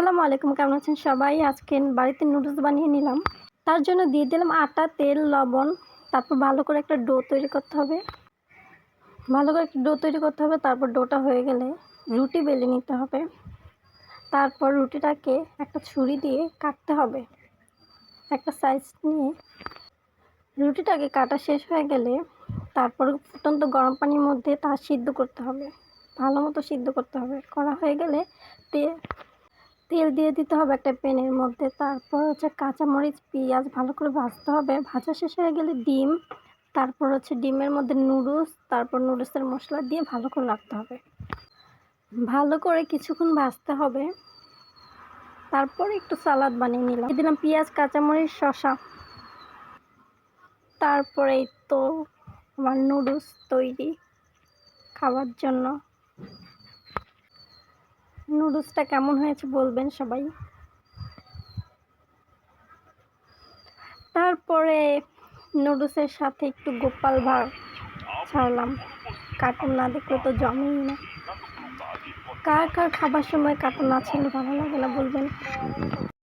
আসসালামু আলাইকুম, কেমন আছেন সবাই? আজকে বাড়িতে নুডলস বানিয়ে নিলাম। তার জন্য দিয়ে দিলাম আটা, তেল, লবণ। তারপর ভালো করে একটা ডো তৈরি করতে হবে। ভালো করে একটা ডো তৈরি করতে হবে, তারপর ডোটা হয়ে গেলে রুটি বেলে নিতে হবে। তারপর রুটিটাকে একটা ছুরি দিয়ে কাটতে হবে। একটা সাইজ নিয়ে রুটিটাকে কাটা শেষ হয়ে গেলে তারপর ফুটন্ত গরম পানির মধ্যে তা সিদ্ধ করতে হবে। ভালো মতো সিদ্ধ করতে হবে। করা হয়ে গেলে তেল তেল দিয়ে দিতে হবে একটা প্যানের মধ্যে। তারপর হচ্ছে কাঁচামরিচ, পেঁয়াজ ভালো করে ভাজতে হবে। ভাজা শেষ হয়ে গেলে ডিম, তারপর হচ্ছে ডিমের মধ্যে নুডলস, তারপর নুডলসের মশলা দিয়ে ভালো করে রাখতে হবে। ভালো করে কিছুক্ষণ ভাজতে হবে। তারপর একটু সালাদ বানিয়ে নিলাম। দিলাম পেঁয়াজ, কাঁচামরিচ, শসা। তারপরে তো আমার নুডলস তৈরি খাওয়ার জন্য। নুডলসটা কেমন হয়েছে বলবেন সবাই? তারপরে নুডলসের সাথে একটু গোপাল ভাগ ছাড়লাম। কার্টুন না দেখলে তো জমেই না। কার কার খাবার সময় কার্টুন না ছিল ভালো লাগে না বলবেন?